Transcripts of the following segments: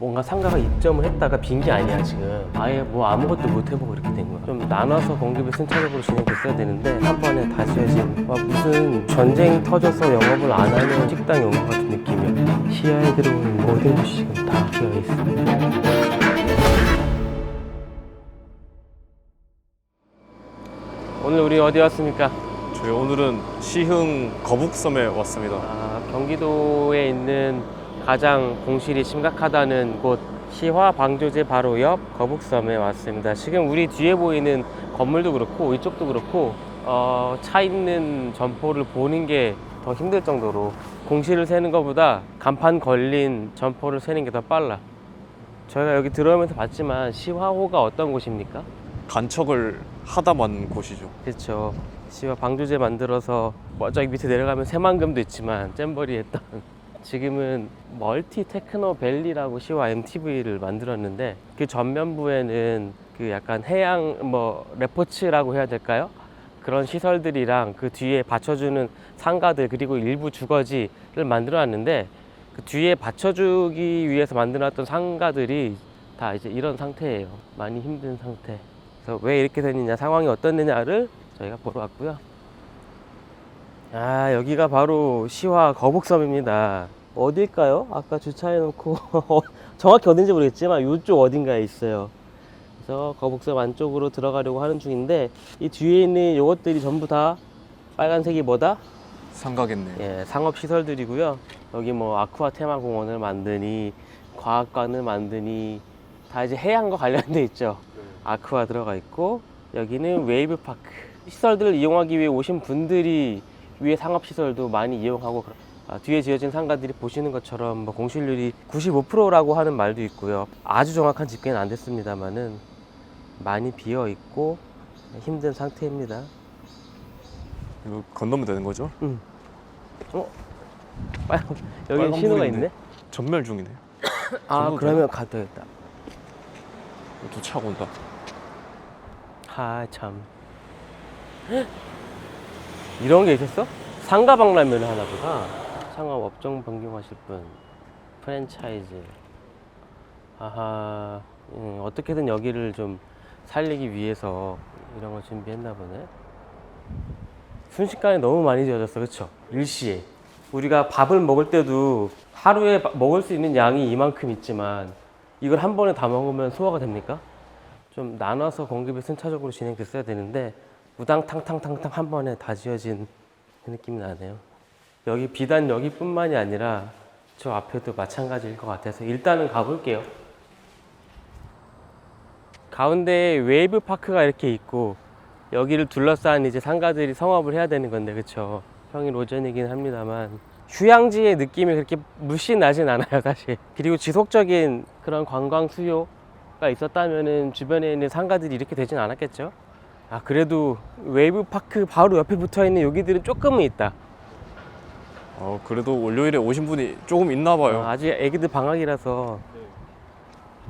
뭔가 상가가 입점을 했다가 빈 게 아니야 지금 아예 뭐 아무것도 못 해보고 이렇게 된 거야 좀 나눠서 공급이 순차적으로 진행됐어야 되는데 한 번에 다 지어진 와, 무슨 전쟁 터져서 영업을 안 하는 식당이 온것 같은 느낌이야 시야에 들어오는 모든 지금 다 비어있어 오늘 우리 어디 왔습니까? 저희 오늘은 시흥 거북섬에 왔습니다. 아, 경기도에 있는 가장 공실이 심각하다는 곳 시화 방조제 바로 옆 거북섬에 왔습니다. 지금 우리 뒤에 보이는 건물도 그렇고 이쪽도 그렇고 어, 차 있는 점포를 보는 게 더 힘들 정도로 공실을 세는 것보다 간판 걸린 점포를 세는 게 더 빨라. 저희가 여기 들어오면서 봤지만 시화호가 어떤 곳입니까? 간척을 하다만 곳이죠. 그렇죠. 시와 방조제 만들어서 뭐 저기 밑에 내려가면 새만금도 있지만 잼버리 했던 지금은 멀티 테크노 밸리라고 시와 MTV를 만들었는데 그 전면부에는 그 약간 해양 뭐 레포츠라고 해야 될까요? 그런 시설들이랑 그 뒤에 받쳐주는 상가들 그리고 일부 주거지를 만들어놨는데 그 뒤에 받쳐주기 위해서 만들어놨던 상가들이 다 이제 이런 상태예요. 많이 힘든 상태. 그래서 왜 이렇게 됐느냐, 상황이 어떻느냐를 저희가 보러 왔고요. 아, 여기가 바로 시화 거북섬입니다. 어딜까요? 아까 주차해놓고 정확히 어딘지 모르겠지만 이쪽 어딘가에 있어요. 그래서 거북섬 안쪽으로 들어가려고 하는 중인데 이 뒤에 있는 요것들이 전부 다 빨간색이 뭐다? 상가겠네요. 예, 상업 시설들이고요. 여기 뭐 아쿠아 테마 공원을 만드니 과학관을 만드니 다 이제 해양과 관련돼 있죠. 아쿠아 들어가 있고 여기는 웨이브 파크 시설들을 이용하기 위해 오신 분들이 위에 상업 시설도 많이 이용하고 뒤에 지어진 상가들이 보시는 것처럼 뭐 공실률이 95%라고 하는 말도 있고요. 아주 정확한 집계는 안 됐습니다만은 많이 비어 있고 힘든 상태입니다. 이거 건너면 되는 거죠? 빨 여기 빨간 신호가 불이 있네. 있네. 전멸 중이네요. 아 정도 그러면 가야겠다. 또 차가 온다. 아 참. 이런 게 있었어? 상가박라면을 하나 보다. 상업 업종 변경하실 분. 프랜차이즈. 아하. 음, 어떻게든 여기를 좀 살리기 위해서 이런 걸 준비했나 보네. 순식간에 너무 많이 지어졌어. 그쵸? 일시에. 우리가 밥을 먹을 때도 하루에 바- 먹을 수 있는 양이 이만큼 있지만 이걸 한 번에 다 먹으면 소화가 됩니까? 좀 나눠서 공급이 순차적으로 진행됐어야 되는데 우당탕탕탕탕 한 번에 다 지어진 그 느낌이 나네요. 여기 비단 여기뿐만이 아니라 저 앞에도 마찬가지일 것 같아서 일단은 가볼게요. 가운데에 웨이브 파크가 이렇게 있고 여기를 둘러싼 이제 상가들이 성업을 해야 되는 건데 그쵸? 평일 오전이긴 합니다만. 휴양지의 느낌이 그렇게 물씬 나진 않아요 사실. 그리고 지속적인 그런 관광 수요가 있었다면은 주변에 있는 상가들이 이렇게 되진 않았겠죠? 아 그래도 웨이브 파크 바로 옆에 붙어 있는 여기들은 조금은 있다 어, 그래도 월요일에 오신 분이 조금 있나 봐요. 어, 아직 애기들 방학이라서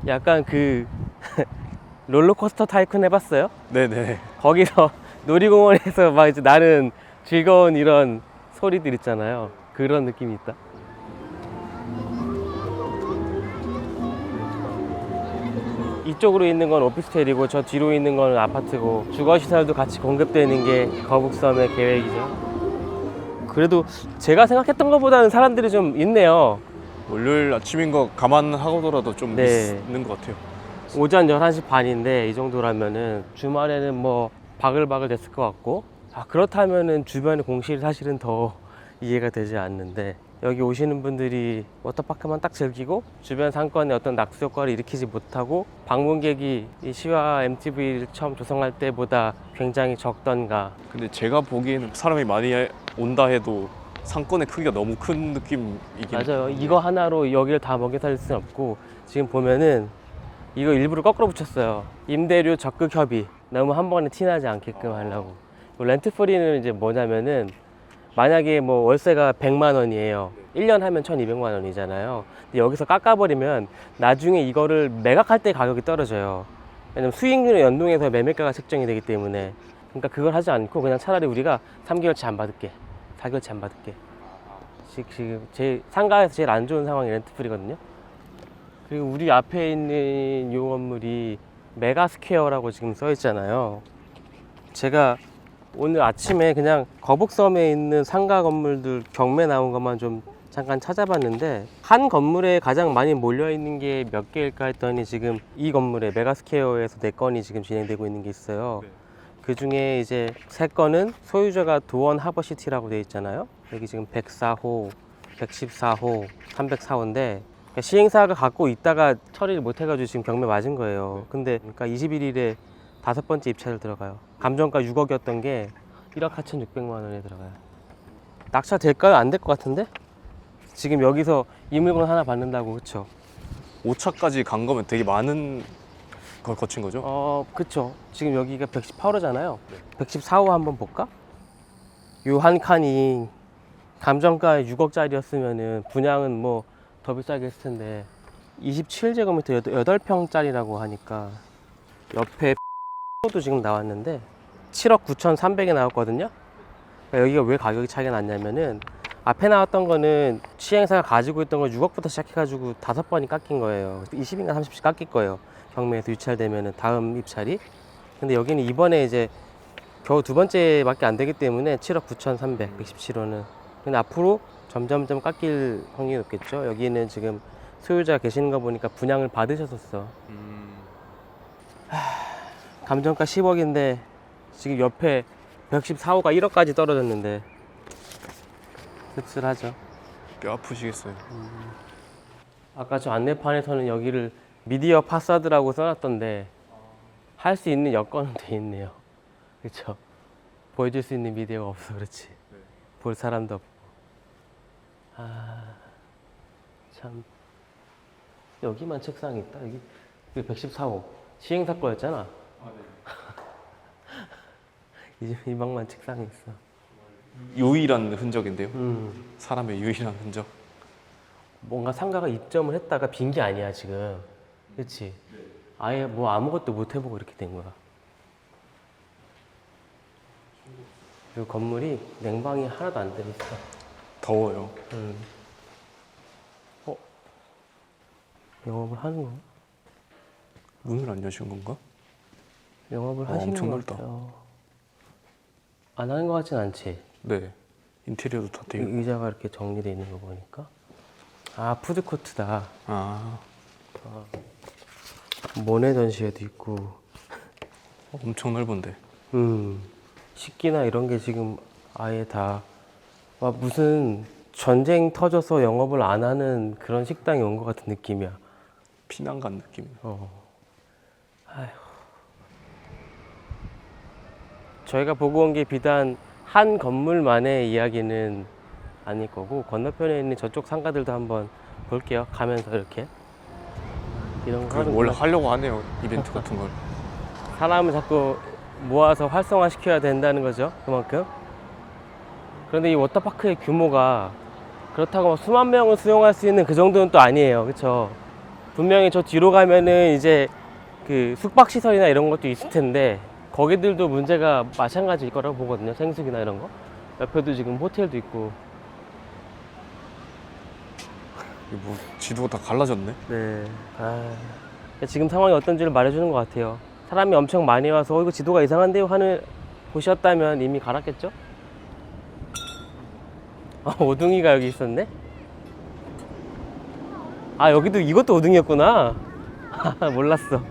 약간 그 롤러코스터 타이쿤 해봤어요? 네네. 거기서 놀이공원에서 막 이제 나는 즐거운 이런 소리들 있잖아요. 그런 느낌이 있다. 이쪽으로 있는 건 오피스텔이고 저 뒤로 있는 건 아파트고 주거 시설도 같이 공급되는 게 거북섬의 계획이죠. 그래도 제가 생각했던 것보다는 사람들이 좀 있네요. 월요일 아침인 거 감안하고더라도 좀 네. 있는 것 같아요. 오전 11시 반인데 이 정도라면은 주말에는 뭐 바글바글 됐을 것 같고 아 그렇다면은 주변의 공실이 사실은 더 이해가 되지 않는데 여기 오시는 분들이 워터파크만 딱 즐기고 주변 상권에 어떤 낙수 효과를 일으키지 못하고 방문객이 이 시와 MTV를 처음 조성할 때보다 굉장히 적던가. 근데 제가 보기에는 사람이 많이 온다 해도 상권의 크기가 너무 큰 느낌이긴 맞아요. 이거 하나로 여기를 다 먹여 살릴 수는 없고 지금 보면은 이거 일부러 거꾸로 붙였어요. 임대료 적극 협의. 너무 한 번에 티나지 않게끔 하려고. 렌트 프리는 이제 뭐냐면은 만약에 뭐 월세가 100만 원이에요. 1년 하면 1200만 원이잖아요. 근데 여기서 깎아버리면 나중에 이거를 매각할 때 가격이 떨어져요. 왜냐면 수익률에 연동해서 매매가가 책정이 되기 때문에. 그러니까 그걸 하지 않고 그냥 차라리 우리가 3개월치 안 받을게. 4개월치 안 받을게. 지- 지금 제 상가에서 제일 안 좋은 상황이 렌트프리거든요. 그리고 우리 앞에 있는 요 건물이 메가스퀘어라고 지금 써 있잖아요. 제가 오늘 아침에 그냥 거북섬에 있는 상가 건물들 경매 나온 것만 좀 잠깐 찾아봤는데 한 건물에 가장 많이 몰려 있는 게 몇 개일까 했더니 지금 이 건물에 메가스퀘어에서 네 건이 지금 진행되고 있는 게 있어요. 네. 그 중에 이제 세 건은 소유자가 도원 하버시티라고 돼 있잖아요. 여기 지금 104호, 114호, 304호인데 시행사가 갖고 있다가 처리를 못 해가지고 지금 경매 맞은 거예요. 근데 그러니까 21일에 다섯 번째 입찰을 들어가요. 감정가 6억이었던 게 1억 4,600만 원에 들어가요. 낙찰 될까요? 안 될 것 같은데? 지금 여기서 이 물건 하나 받는다고 그쵸? 5차까지 간 거면 되게 많은 걸 거친 거죠? 어, 그쵸. 지금 여기가 118호잖아요. 114호 한번 볼까? 요 한 칸이 감정가 6억짜리였으면은 분양은 뭐 더 비싸게 했을 텐데 27제곱미터 8평짜리라고 하니까 옆에 도 지금 나왔는데 7억 9,300에 나왔거든요. 그러니까 여기가 왜 가격이 차이가 났냐면은 앞에 나왔던 거는 시행사가 가지고 있던 걸 6억부터 시작해가지고 다섯 번이 깎인 거예요. 20인가 30씩 깎일 거예요. 경매에서 유찰되면은 다음 입찰이. 근데 여기는 이번에 이제 겨우 두 번째밖에 안 되기 때문에 7억 9,300, 117호는. 근데 앞으로 점점점 깎일 확률이 높겠죠. 여기는 지금 소유자가 계시는 거 보니까 분양을 받으셨었어. 음, 감정가 10억인데 지금 옆에 114호가 1억까지 떨어졌는데 씁쓸하죠. 뼈 아프시겠어요. 아까 저 안내판에서는 여기를 미디어 파사드라고 써놨던데 할 수 있는 여건은 돼 있네요. 그렇죠? 보여줄 수 있는 미디어가 없어 그렇지. 볼 사람도 없고. 아, 참. 여기만 책상이 있다. 여기 114호 시행사 거였잖아. 이, 집- 이 방만 책상이 있어. 유일한 흔적인데요. 음. 사람의 유일한 흔적. 뭔가 상가가 입점을 했다가 빈 게 아니야 지금 그렇지 아예 뭐 아무것도 못 해보고 이렇게 된 거야 이 건물이 냉방이 하나도 안돼 있어 더워요. 음. 어? 영업을 하는 거 문을 안 여신 건가? 영업을 어, 하시는 엄청 거 넓다. 같아요 안 하는 거 같진 않지 네. 인테리어도 다. 의- 의자가 이렇게 정리되어 있는 거 보니까 아 푸드 코트다 아, 모네 전시회도 있고 엄청 넓은데. 음, 식기나 이런 게 지금 아예 다 와, 무슨 전쟁 터져서 영업을 안 하는 그런 식당이 온 것 같은 느낌이야. 피난 간 느낌. 어. 아휴. 저희가 보고 온 게 비단 한 건물만의 이야기는 아닐 거고 건너편에 있는 저쪽 상가들도 한번 볼게요. 가면서 이렇게 이런 거그 하는 원래 하려고 하네요. 이벤트 같은 걸. 사람을 자꾸 모아서 활성화 시켜야 된다는 거죠. 그만큼. 그런데 이 워터파크의 규모가 그렇다고 막 수만 명을 수용할 수 있는 그 정도는 또 아니에요. 그렇죠? 분명히 저 뒤로 가면은 이제 그 숙박 시설이나 이런 것도 있을 텐데 거기들도 문제가 마찬가지일 거라고 보거든요. 생수기나 이런 거. 옆에도 지금 호텔도 있고. 뭐 지도가 다 갈라졌네. 네. 아, 지금 상황이 어떤지를 말해주는 것 같아요. 사람이 엄청 많이 와서 어, 이거 지도가 이상한데요 하는 곳이었다면 이미 갈았겠죠? 아, 오둥이가 여기 있었네? 아, 여기도 이것도 오둥이였구나. 몰랐어.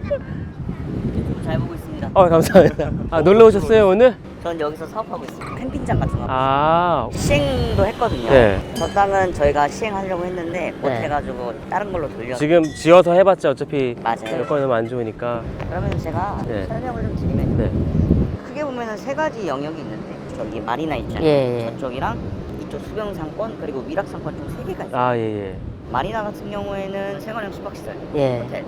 잘 보고. 어, 감사합니다. 아, 놀러 오셨어요, 오늘? 전 여기서 사업하고 있습니다. 캠핑장 같은 거. 아, 시행도 했거든요. 네. 저 땅은 저희가 시행하려고 했는데 못 네. 해가지고 다른 걸로 돌려. 지금 지어서 해봤자 어차피 맞아요. 여건이 너무 안 좋으니까. 그러면 제가 네. 설명을 좀 드리면 네. 크게 보면은 세 가지 영역이 있는데 저기 마리나 있잖아요. 예, 예. 저쪽이랑 이쪽 수병 상권 그리고 위락 상권 총세 개가 있어요. 아, 예, 예. 마리나 같은 경우에는 생활형 숙박시설, 예. 호텔,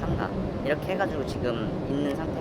상가 이렇게 해가지고 지금 있는 거고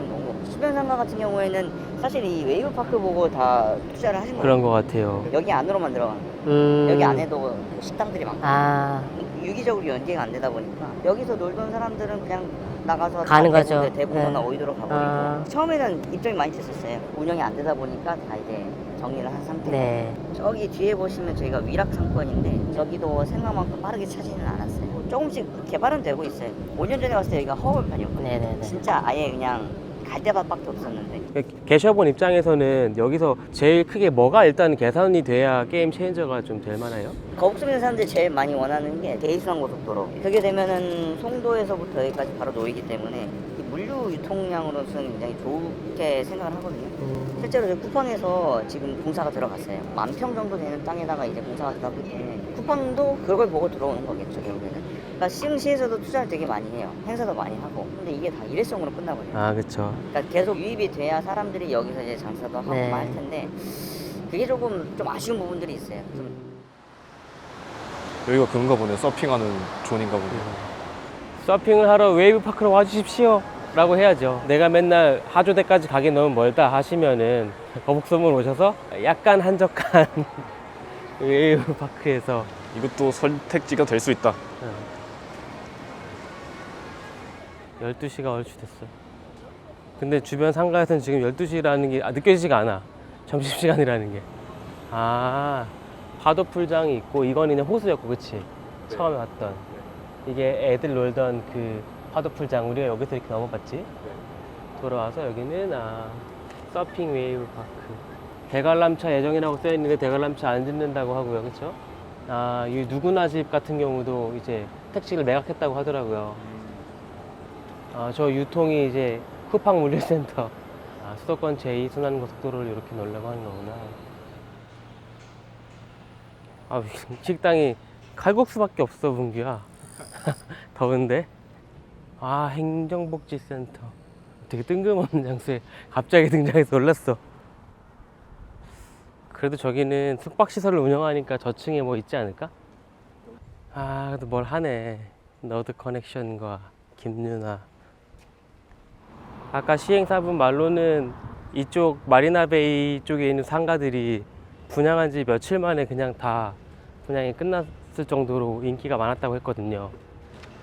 수변 상가 같은 경우에는 사실 이 웨이브 파크 보고 다 투자를 하신 거예요. 그런 것 같아요. 여기 안으로만 들어가는 거예요. 음. 여기 안에도 식당들이 많고 아, 유기적으로 연계가 안 되다 보니까 여기서 놀던 사람들은 그냥 나가서 가는 다 거죠. 대부분, 대부분은 네. 오이도로 가버리고 아. 처음에는 입점이 많이 됐었어요. 운영이 안 되다 보니까 다 이제 정리를 한 상태. 네. 저기 뒤에 보시면 저희가 위락 상권인데 저기도 생각만큼 빠르게 차지는 않았어요. 조금씩 개발은 되고 있어요. 5년 전에 왔을 때 여기가 허벌판이었거든요. 네네네. 진짜 아예 그냥 갈대밭밖에 없었는데 계셔본 입장에서는 여기서 제일 크게 뭐가 일단 개선이 돼야 게임 체인저가 좀 될 만해요? 거북선에 사람들이 제일 많이 원하는 게 대이수항 고속도로. 그게 되면은 송도에서부터 여기까지 바로 놓이기 때문에 이 물류 유통량으로서는 굉장히 좋게 생각을 하거든요. 음, 실제로 저희 쿠팡에서 지금 공사가 들어갔어요. 만 평 정도 되는 땅에다가 이제 공사가 들어가기 때문에 쿠팡도 그걸 보고 들어오는 거겠죠, 결국에는. 그러니까 시흥시에서도 투자를 되게 많이 해요. 행사도 많이 하고. 근데 이게 다 일회성으로 끝나버려요. 아 그쵸 그러니까 계속 유입이 돼야 사람들이 여기서 이제 장사도 하고 네. 할 텐데 그게 조금 좀 아쉬운 부분들이 있어요. 좀 여기가 그런가 보네. 서핑하는 존인가 보네. 서핑을 하러 웨이브 파크로 와주십시오 라고 해야죠 내가 맨날 하조대까지 가기 너무 멀다 하시면은 거북섬을 오셔서 약간 한적한 웨이브 파크에서 이것도 선택지가 될 수 있다. 12시가 얼추 됐어 근데 주변 상가에서는 지금 12시라는 게 아, 느껴지지가 않아. 점심시간이라는 게 아 파도 풀장이 있고 이건 그냥 호수였고 그치? 처음에 왔던. 이게 애들 놀던 그 파도 풀장 우리가 여기서 이렇게 넘어갔지? 돌아와서 여기는 아 서핑 웨이브 파크. 대관람차 예정이라고 써 있는데 대관람차 안 짓는다고 하고요 그쵸? 아 이 누구나 집 같은 경우도 이제 택시를 매각했다고 하더라고요 아, 저 유통이 이제 쿠팡 물류센터. 아, 수도권 제2순환고속도로를 이렇게 놀라고 하는 거구나. 아, 식당이 칼국수밖에 없어 문규야. 더운데? 아 행정복지센터. 되게 뜬금없는 장소에 갑자기 등장해서 놀랐어. 그래도 저기는 숙박시설을 운영하니까 저층에 뭐 있지 않을까? 아 그래도 뭘 하네. 너드 커넥션과 김유나 아까 시행사분 말로는 이쪽 마리나베이 쪽에 있는 상가들이 분양한 지 며칠 만에 그냥 다 분양이 끝났을 정도로 인기가 많았다고 했거든요.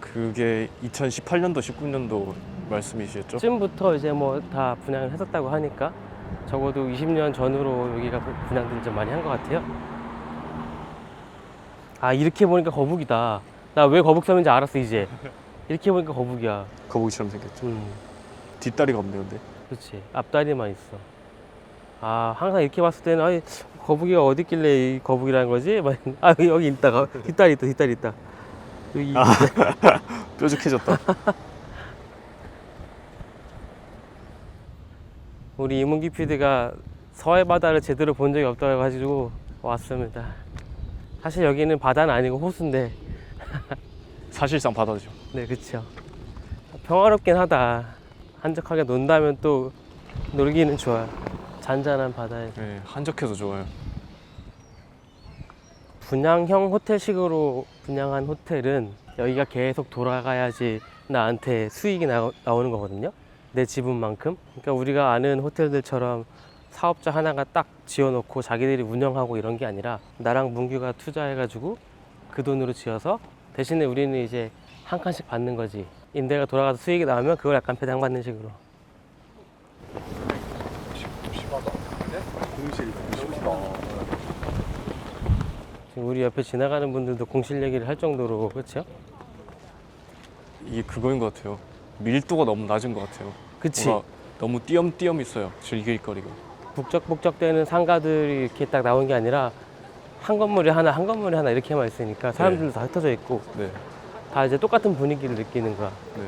그게 2018년도, 19년도 말씀이시겠죠? 쯤부터 이제 뭐 다 분양을 했었다고 하니까 적어도 20년 전으로 여기가 분양들이 좀 많이 한 것 같아요. 아 이렇게 보니까 거북이다. 나 왜 거북섬인지 알았어 이제. 이렇게 보니까 거북이야. 거북이처럼 생겼죠. 음. 뒷다리가 없네 근데. 그렇지. 앞다리만 있어. 아 항상 이렇게 봤을 때는 아이 거북이가 어디 있길래 이 거북이라는 거지? 막, 아 여기 있다. 가- 뒷다리 있다 뒷다리 있다. 여기 뾰족해졌다. 우리 이문기 PD가 서해 바다를 제대로 본 적이 없다고 해가지고 왔습니다. 사실 여기는 바다는 아니고 호수인데. 사실상 바다죠. 네 그쵸. 평화롭긴 하다 한적하게 논다면 또 놀기는 좋아 잔잔한 바다에 네, 한적해서 좋아요. 분양형 호텔식으로 분양한 호텔은 여기가 계속 돌아가야지 나한테 수익이 나, 나오는 거거든요. 내 지분만큼. 그러니까 우리가 아는 호텔들처럼 사업자 하나가 딱 지어놓고 자기들이 운영하고 이런 게 아니라 나랑 문규가 투자해가지고 그 돈으로 지어서 대신에 우리는 이제 한 칸씩 받는 거지. 임대가 돌아가서 수익이 나오면 그걸 약간 배당받는 식으로. 지금 우리 옆에 지나가는 분들도 공실 얘기를 할 정도로 그렇죠? 이게 그거인 것 같아요. 밀도가 너무 낮은 것 같아요. 그치. 뭔가 너무 띄엄띄엄 있어요. 즐길 거리가. 북적북적대는 상가들이 이렇게 딱 나온 게 아니라 한 건물에 하나 한 건물에 하나 이렇게만 있으니까 사람들도 다 흩어져 있고 네, 다 이제 똑같은 분위기를 느끼는 거야. 네.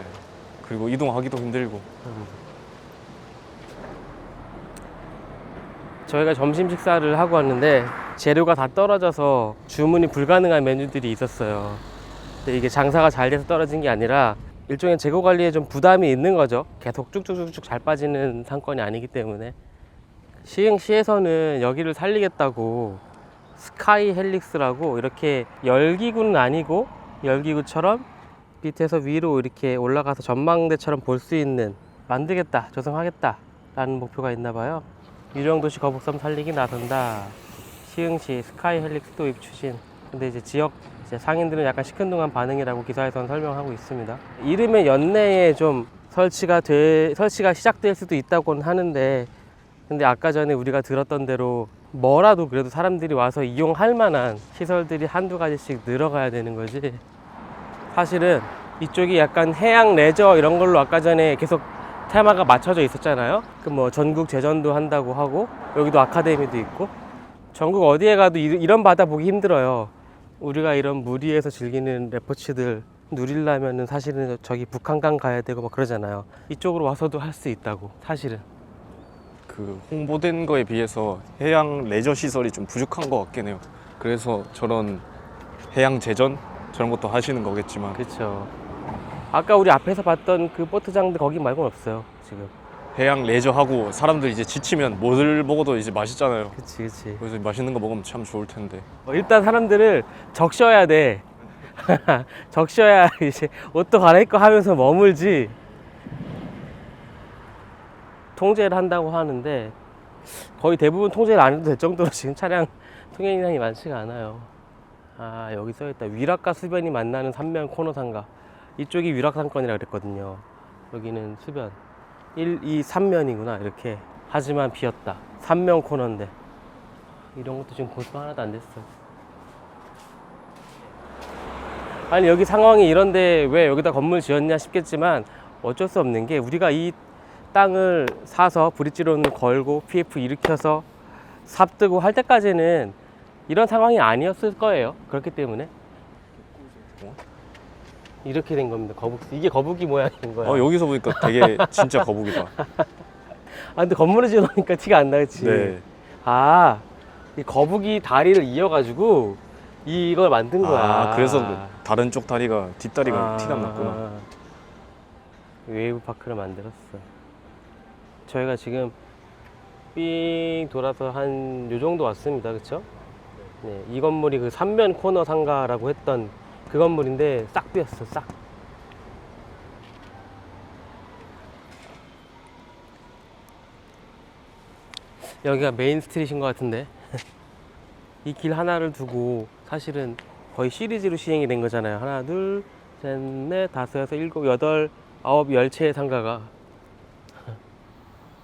그리고 이동하기도 힘들고. 저희가 점심 식사를 하고 왔는데 재료가 다 떨어져서 주문이 불가능한 메뉴들이 있었어요. 근데 이게 장사가 잘 돼서 떨어진 게 아니라 일종의 재고 관리에 좀 부담이 있는 거죠. 계속 쭉쭉쭉쭉 잘 빠지는 상권이 아니기 때문에 시흥시에서는 여기를 살리겠다고 스카이 헬릭스라고 이렇게 열기구는 아니고 열기구처럼 밑에서 위로 이렇게 올라가서 전망대처럼 볼 수 있는 만들겠다 조성하겠다 라는 목표가 있나 봐요. 유령도시 거북섬 살리기 나선다. 시흥시 스카이 헬릭스 도입 추진. 근데 이제 지역 이제 상인들은 약간 시큰둥한 반응이라고 기사에서는 설명하고 있습니다. 이름의 연내에 좀 설치가 돼 설치가 시작될 수도 있다고는 하는데 근데 아까 전에 우리가 들었던 대로 뭐라도 그래도 사람들이 와서 이용할 만한 시설들이 한두 가지씩 늘어가야 되는 거지. 사실은 이쪽이 약간 해양 레저 이런 걸로 아까 전에 계속 테마가 맞춰져 있었잖아요. 그 뭐 전국 제전도 한다고 하고 여기도 아카데미도 있고 전국 어디에 가도 이- 이런 바다 보기 힘들어요. 우리가 이런 물 위에서 즐기는 레포츠들 누리려면은 사실은 저기 북한강 가야 되고 막 그러잖아요. 이쪽으로 와서도 할 수 있다고 사실은. 그 홍보된 거에 비해서 해양 레저 시설이 좀 부족한 것 같긴 해요. 그래서 저런 해양 제전 저런 것도 하시는 거겠지만 그렇죠. 아까 우리 앞에서 봤던 그 보트장도 거기 말고는 없어요. 지금. 해양 레저 하고 사람들 이제 지치면 뭐를 먹어도 이제 맛있잖아요. 그렇지, 그렇지. 그래서 맛있는 거 먹으면 참 좋을 텐데. 어, 일단 사람들을 적셔야 돼. 적셔야 이제 옷도 갈아입고 하면서 머물지. 통제를 한다고 하는데 거의 대부분 통제를 안 해도 될 정도로 지금 차량 통행량이 많지가 않아요. 아 여기 써있다. 위락과 수변이 만나는 삼면 코너 상가. 이쪽이 위락 상권이라 그랬거든요. 여기는 수변. 1, 2, 3면이구나 이렇게. 하지만 비었다. 삼면 코너인데. 이런 것도 지금 고수가 하나도 안 됐어. 아니 여기 상황이 이런데 왜 여기다 건물 지었냐 싶겠지만 어쩔 수 없는 게 우리가 이 땅을 사서 브릿지론을 걸고 PF 일으켜서 삽 뜨고 할 때까지는 이런 상황이 아니었을 거예요. 그렇기 때문에 이렇게 된 겁니다. 거북 이게 거북이 모양인 거야. 어 여기서 보니까 되게 진짜 거북이다. 아 근데 건물을 지어놓으니까 티가 안 나겠지. 네. 아, 이 거북이 다리를 이어가지고 이걸 만든 거야. 아 그래서 그 다른 쪽 다리가 뒷다리가 아, 티가 났구나. 아. 웨이브 파크를 만들었어. 저희가 지금 삥 돌아서 한 요 정도 왔습니다. 그쵸? 네, 이 건물이 그 삼면 코너 상가라고 했던 그 건물인데 싹 비었어, 싹. 여기가 메인 스트릿인 것 같은데 이 길 하나를 두고 사실은 거의 시리즈로 시행이 된 거잖아요 하나 둘 셋 넷 다섯 여섯 일곱 여덟 아홉 열 채의 상가가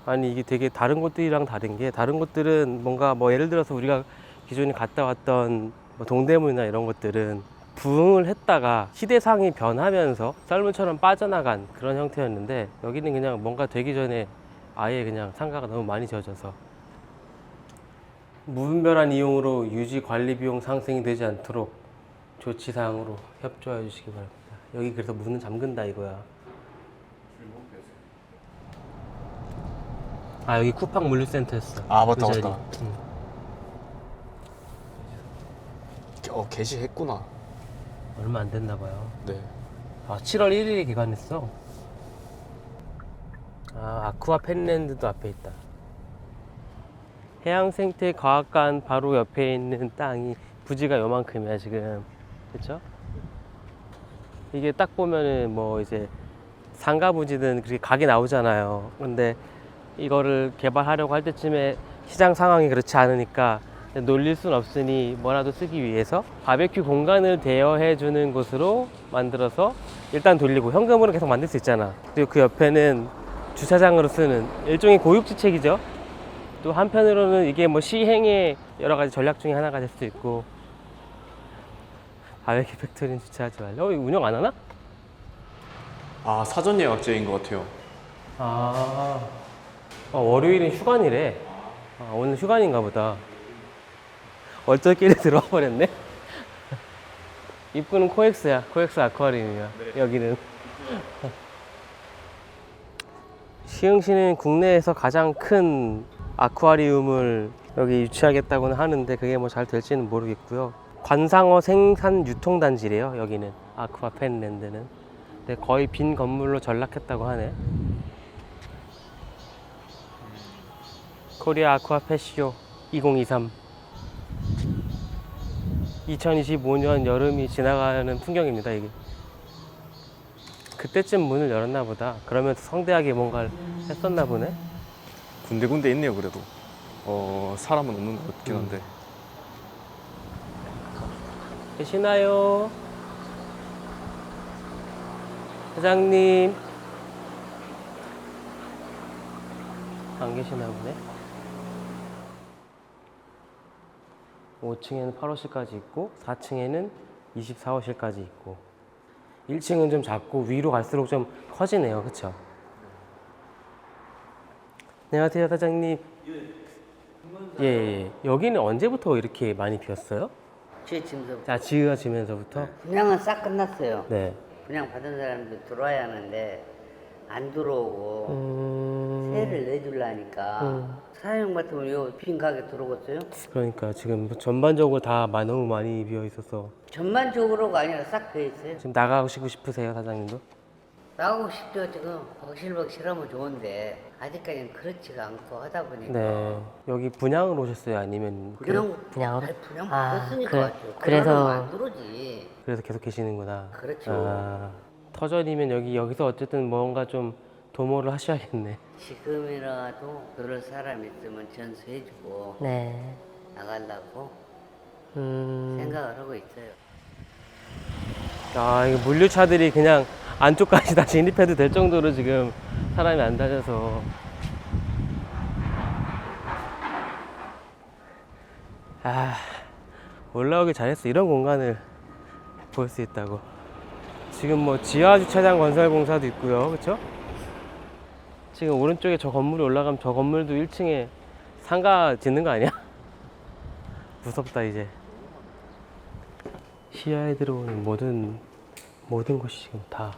아니 이게 되게 다른 곳들이랑 다른 게 다른 곳들은 뭔가 뭐 예를 들어서 우리가 기존에 갔다 왔던 뭐 동대문이나 이런 것들은 부흥을 했다가 시대상이 변하면서 썰물처럼 빠져나간 그런 형태였는데 여기는 그냥 뭔가 되기 전에 아예 그냥 상가가 너무 많이 지어져서 무분별한 이용으로 유지 관리 비용 상승이 되지 않도록 조치 사항으로 협조해 주시기 바랍니다. 여기 그래서 문은 잠근다 이거야. 아 여기 쿠팡 물류센터였어. 아, 맞다, 그 자리. 맞다. 응. 어 개시했구나. 얼마 안 됐나 봐요. 네. 아 7월 1일에 개관했어. 아 아쿠아 펜랜드도 앞에 있다. 해양생태과학관 바로 옆에 있는 땅이 부지가 요만큼이야 지금. 그렇죠? 이게 딱 보면은 뭐 이제 상가 부지든 그렇게 각이 나오잖아요. 근데 이거를 개발하려고 할 때쯤에 시장 상황이 그렇지 않으니까 놀릴 순 없으니 뭐라도 쓰기 위해서 바베큐 공간을 대여해 주는 곳으로 만들어서 일단 돌리고 현금으로 계속 만들 수 있잖아. 그리고 그 옆에는 주차장으로 쓰는 일종의 고육지책이죠. 또 한편으로는 이게 뭐 시행의 여러 가지 전략 중에 하나가 될 수도 있고 바베큐 팩토리는 주차하지 말라. 어, 이거 운영 안 하나? 아 사전 예약제인 것 같아요. 아, 어, 월요일은 휴관이래. 아, 오늘 휴관인가 보다. 얼떨결에 들어와 버렸네. 입구는 코엑스야. 코엑스 아쿠아리움이야. 여기는. 시흥시는 국내에서 가장 큰 아쿠아리움을 여기 유치하겠다고는 하는데 그게 뭐 잘 될지는 모르겠고요. 관상어 생산 유통단지래요. 여기는 아쿠아 펜랜드는. 근데 거의 빈 건물로 전락했다고 하네. 코리아 아쿠아 패시오 2023 2025년 여름이 지나가는 풍경입니다 이게 그때쯤 문을 열었나 보다 그러면서 성대하게 뭔가를 했었나 보네 군데군데 있네요 그래도. 어 사람은 없는 것 같긴 한데. 계시나요? 사장님. 안 계시나 보네. 5층에는 8호실까지 있고 4층에는 24호실까지 있고 1층은 좀 작고 위로 갈수록 좀 커지네요. 그쵸? 안녕하세요 사장님. 예, 예. 여기는 언제부터 이렇게 많이 비었어요? 지금도 자, 지어지면서부터? 분양은 싹 끝났어요. 네. 분양 받은 사람들 들어와야 하는데 안 들어오고 음, 세를 내주려니까 사용 같으면 요빈 가게 들어오겠어요? 그러니까 지금 전반적으로 다 마- 너무 많이 비어 있어서 전반적으로가 아니라 싹 비어 있어요. 지금 나가시고 싶으세요, 사장님도? 나가고 싶죠 지금 벅실벅실하면 좋은데 아직까지는 그렇지가 않고 하다 보니까 네. 여기 분양으로 오셨어요? 아니면 분양 분양으로? 아니, 분양 아, 그래- 왔죠. 그래서- 그러면 안 들어오지. 그래서 계속 계시는구나. 그렇죠. 아, 터전이면 여기 여기서 어쨌든 뭔가 좀 도모를 하셔야겠네. 지금이라도 그럴 사람 있으면 전수해주고 네. 나가려고 음, 생각을 하고 있어요. 아, 이거 물류차들이 그냥 안쪽까지 다 진입해도 될 정도로 지금 사람이 안 다녀서. 아, 올라오기 잘했어. 이런 공간을 볼 수 있다고. 지금 뭐 지하 주차장 건설 공사도 있고요. 그렇죠? 지금 오른쪽에 저 건물이 올라가면 저 건물도 1층에 상가 짓는 거 아니야? 무섭다 이제. 시야에 들어오는 모든 모든 곳이 지금 다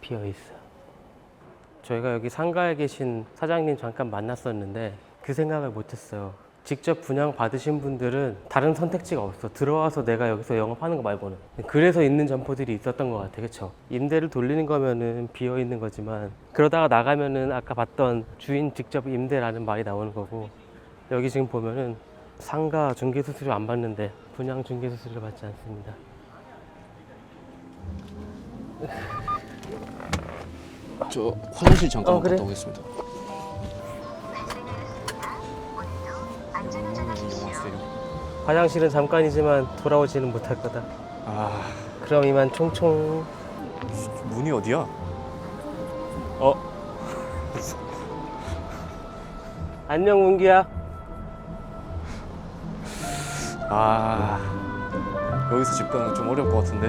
비어 있어. 저희가 여기 상가에 계신 사장님 잠깐 만났었는데 그 생각을 못했어요. 직접 분양 받으신 분들은 다른 선택지가 없어. 들어와서 내가 여기서 영업하는 거 말고는. 그래서 있는 점포들이 있었던 것 같아. 그쵸? 임대를 돌리는 거면은 비어 있는 거지만 그러다가 나가면은 아까 봤던 주인 직접 임대라는 말이 나오는 거고 여기 지금 보면은 상가 중개 수수료 안 받는데 분양 중개 수수료 받지 않습니다. 저 화장실 잠깐 어, 그래. 갔다 오겠습니다. 화장실은 잠깐이지만 돌아오지는 못할 거다. 아 그럼 이만 총총. 문이 어디야? 어 안녕 문기야. 아 여기서 집 가는 건 좀 어려울 것 같은데